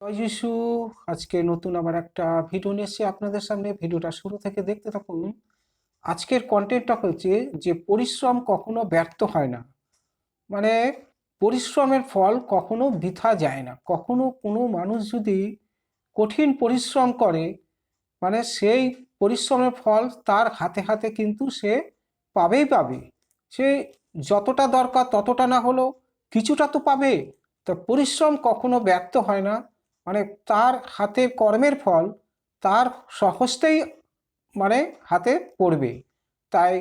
যিশু। আজকে নতুন আবার একটা ভিডিও নিয়ে এসেছি আপনাদের সামনে। ভিডিওটা শুরু থেকে দেখতে থাকুন। আজকের কন্টেন্টটা হচ্ছে যে পরিশ্রম কখনো ব্যর্থ হয় না। মানে পরিশ্রমের ফল কখনো বৃথা যায় না। কখনো কোনো মানুষ যদি কঠিন পরিশ্রম করে মানে সেই পরিশ্রমের ফল তার হাতে হাতে কিন্তু সে পাবেই পাবে। সে যতটা দরকার ততটা না হলেও কিছুটা তো পাবে। তো পরিশ্রম কখনো ব্যর্থ হয় না। মানে তার হাতের কর্মের ফল, তার সহজতেই মানে হাতে পড়বে। তাই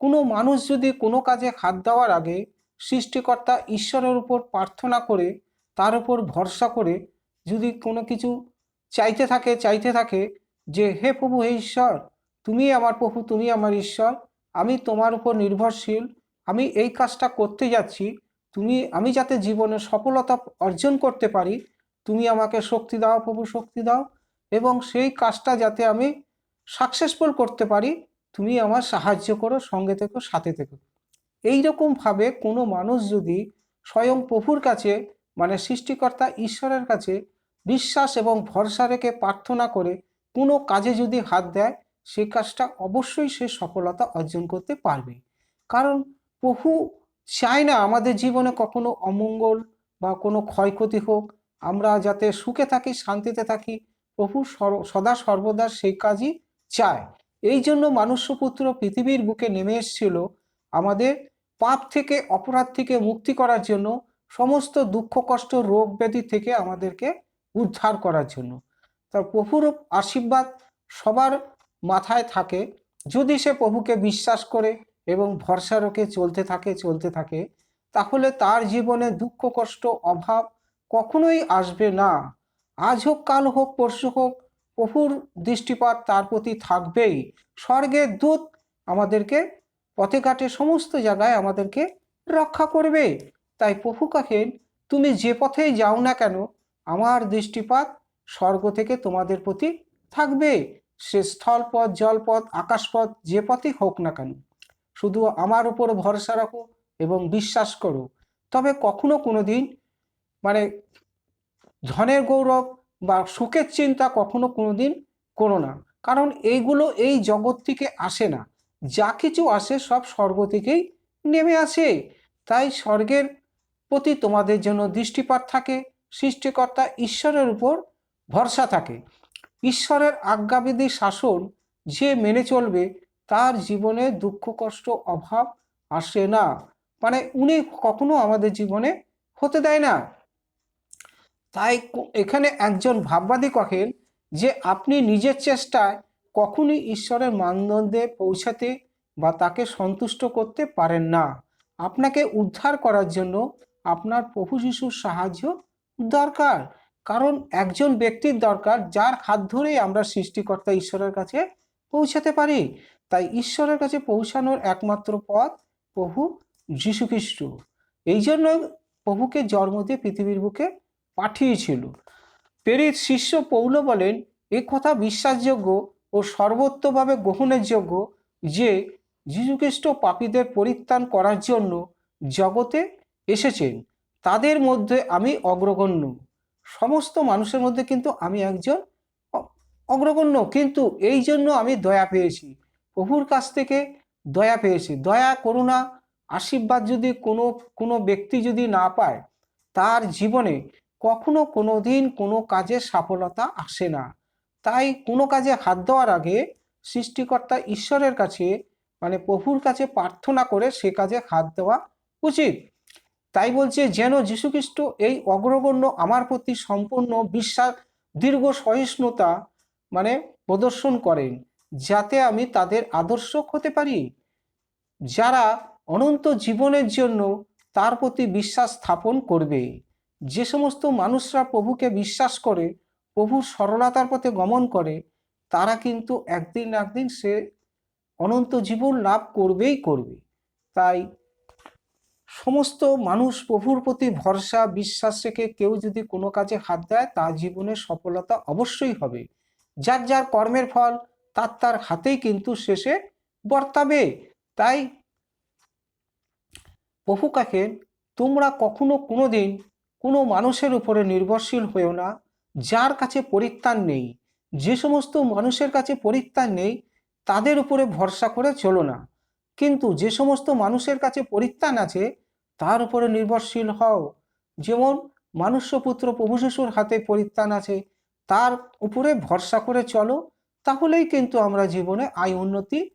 কোনো মানুষ যদি কোনো কাজে হাত দেওয়ার আগে সৃষ্টিকর্তা ঈশ্বরের উপর প্রার্থনা করে, তার উপর ভরসা করে যদি কোনো কিছু চাইতে থাকে চাইতে থাকে যে, হে প্রভু, হে ঈশ্বর, তুমি আমার প্রভু, তুমি আমার ঈশ্বর, আমি তোমার উপর নির্ভরশীল, আমি এই কাজটা করতে যাচ্ছি, তুমি, আমি যাতে জীবনে সফলতা অর্জন করতে পারি তুমি আমাকে শক্তি দাও, প্রভু, শক্তি দাও এবং সেই কাজটা যাতে আমি সাকসেসফুল করতে পারি, তুমি আমার সাহায্য করো, সঙ্গে থেকো সাথে থেকো এইরকমভাবে কোনো মানুষ যদি স্বয়ং প্রভুর কাছে মানে সৃষ্টিকর্তা ঈশ্বরের কাছে বিশ্বাস এবং ভরসা রেখে প্রার্থনা করে, কোনো কাজে যদি হাত দেয় সেই কাজটা অবশ্যই সে সফলতা অর্জন করতে পারবে। কারণ প্রভু চায় না আমাদের জীবনে কখনো অমঙ্গল বা কোনো ক্ষয়ক্ষতি হোক আমরা যাতে সুখে থাকি, শান্তিতে থাকি, প্রভু সদা সর্বদা সেই কাজই চায়। এই জন্য মানুষ্যপুত্র পৃথিবীর বুকে নেমে এসেছিল আমাদের পাপ থেকে, অপরাধ থেকে মুক্তি করার জন্য, সমস্ত দুঃখ, কষ্ট, রোগ ব্যাধি থেকে আমাদেরকে উদ্ধার করার জন্য। তার প্রভুর আশীর্বাদ সবার মাথায় থাকে। যদি সে প্রভুকে বিশ্বাস করে এবং ভরসা রেখে চলতে থাকে চলতে থাকে, তাহলে তার জীবনে দুঃখ, কষ্ট, অভাব কখনোই আসবে না। আজ হোক, কাল হোক, পরশু হোক, প্রভুর দৃষ্টিপাত তার প্রতি থাকবেই। স্বর্গের দূত আমাদেরকে পথে ঘাটে সমস্ত জায়গায় আমাদেরকে রক্ষা করবে। তাই প্রভু কাকেন, তুমি যে পথেই যাও না কেন, আমার দৃষ্টিপাত স্বর্গ থেকে তোমাদের প্রতি থাকবে। সে স্থলপথ জলপথ আকাশপথ যে পথই হোক না কেন, শুধু আমার উপর ভরসা রাখো এবং বিশ্বাস করো। তবে কখনো কোনো দিন মানে ধনের গৌরব বা সুখের চিন্তা কখনো কোনো দিন করো না। কারণ এইগুলো এই জগৎ থেকে আসে না। যা কিছু আসে সব স্বর্গ থেকেই নেমে আসে। তাই স্বর্গের প্রতি তোমাদের জন্য দৃষ্টিপাত থাকে, সৃষ্টিকর্তা ঈশ্বরের উপর ভরসা থাকে। ঈশ্বরের আজ্ঞাবিধি শাসন যে মেনে চলবে, তার জীবনে দুঃখ, কষ্ট, অভাব আসে না। মানে উনি কখনো আমাদের জীবনে হতে দেয় না। তাই এখানে একজন ভাববাদী কহেন যে আপনি নিজের চেষ্টায় কখনই ঈশ্বরের মানদণ্ডে পৌঁছাতে বা তাকে সন্তুষ্ট করতে পারেন না। আপনাকে উদ্ধার করার জন্য আপনার প্রভু যিশুর সাহায্য দরকার। কারণ একজন ব্যক্তির দরকার যার হাত ধরেই আমরা সৃষ্টিকর্তা ঈশ্বরের কাছে পৌঁছাতে পারি। তাই ঈশ্বরের কাছে পৌঁছানোর একমাত্র পথ প্রভু যীশুখ্রিস্ট এই জন্য প্রভুকে জন্ম দিয়ে পৃথিবীর বুকে পাঠিয়েছিল। পেরিত শিষ্য পৌল বলেন, এ কথা বিশ্বাসযোগ্য ও সর্বত্রভাবে গ্রহণের যোগ্য যে যীশুখ্রিস্ট পাপীদের পরিত্রাণ করার জন্য জগতে এসেছেন। তাদের মধ্যে আমি অগ্রগণ্য। সমস্ত মানুষের মধ্যে কিন্তু আমি একজন অগ্রগণ্য। কিন্তু এই জন্য আমি দয়া পেয়েছি। প্রভুর কাছ থেকে দয়া পেয়েছি। দয়া, করুণা, আশীর্বাদ যদি কোনো কোনো ব্যক্তি যদি না পায়, তার জীবনে কখনো কোনো দিন কোনো কাজে সফলতা আসে না। তাই কোনো কাজে হাত দেওয়ার আগে সৃষ্টিকর্তা ঈশ্বরের কাছে মানে প্রভুর কাছে প্রার্থনা করে সে কাজে হাত দেওয়া উচিত। তাই বলছে, যেন যীশুখ্রিস্ট এই অগ্রগণ্য আমার প্রতি সম্পূর্ণ বিশ্বাস, দীর্ঘ সহিষ্ণুতা মানে প্রদর্শন করেন, যাতে আমি তাদের আদর্শ হতে পারি। যারা অনন্ত জীবনের জন্য তার প্রতি বিশ্বাস স্থাপন করবে। যে সমস্ত মানুষরা প্রভুকে বিশ্বাস করে, প্রভুর সরলতার পথে গমন করে, তারা কিন্তু একদিন একদিন সে অনন্ত জীবন লাভ করবেই করবে। তাই সমস্ত মানুষ প্রভুর প্রতি ভরসা, বিশ্বাস রেখে কেউ যদি কোনো কাজে হাত দেয়, তার জীবনে সফলতা অবশ্যই হবে। যার যার কর্মের ফল, তার তার হাতেই কিন্তু শেষে বর্তাবে। তাই প্রভু কাকে, তোমরা কখনো কোনো দিন কোনো মানুষের উপরে নির্ভরশীল হয়েও না, যার কাছে পরিত্রাণ নেই। যে সমস্ত মানুষের কাছে পরিত্রাণ নেই, তাদের উপরে ভরসা করে চলো না। কিন্তু যে সমস্ত মানুষের কাছে পরিত্রাণ আছে, তার উপরে নির্ভরশীল হও। যেমন মানুষ্যপুত্র প্রভু শিশুর হাতে পরিত্রাণ আছে, তার উপরে ভরসা করে চলো, তাহলেই কিন্তু আমরা জীবনে আয় উন্নতি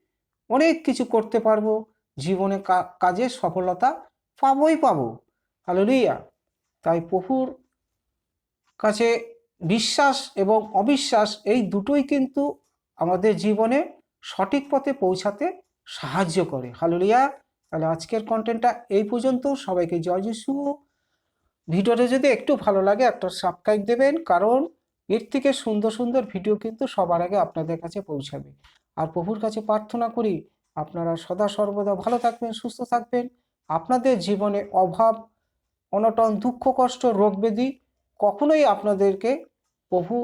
অনেক কিছু করতে পারব। জীবনে কাজে সফলতা পাবোই পাবো। হালেলুয়া তাই প্রভুর কাছে বিশ্বাস এবং অবিশ্বাস এই দুটোই কিন্তু আমাদের জীবনে সঠিক পথে পৌঁছাতে সাহায্য করে। হালেলুয়া তাহলে আজকের কন্টেন্টটা এই পর্যন্ত। সবাইকে জয় যিশু। ভিডিওটা যদি একটু ভালো লাগে, একটা সাবস্ক্রাইব দেবেন, কারণ এর থেকে সুন্দর সুন্দর ভিডিও কিন্তু সবার আগে আপনাদের কাছে পৌঁছাবে। আর প্রভুর কাছে প্রার্থনা করি, আপনারা সদা সর্বদা ভালো থাকবেন, সুস্থ থাকবেন। আপনাদের জীবনে অভাব অনটন দুঃখ, কষ্ট, রোগ ব্যাধি কখনোই আপনাদেরকে প্রভু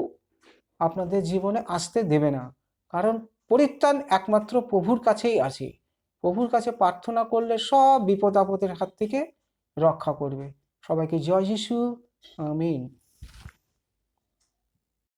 আপনাদের জীবনে আসতে দেবে না। কারণ পরিত্রাণ একমাত্র প্রভুর কাছেই আছে। প্রভুর কাছে প্রার্থনা করলে সব বিপদ আপদের হাত থেকে রক্ষা করবে। সবাইকে জয় যিশু। আমিন।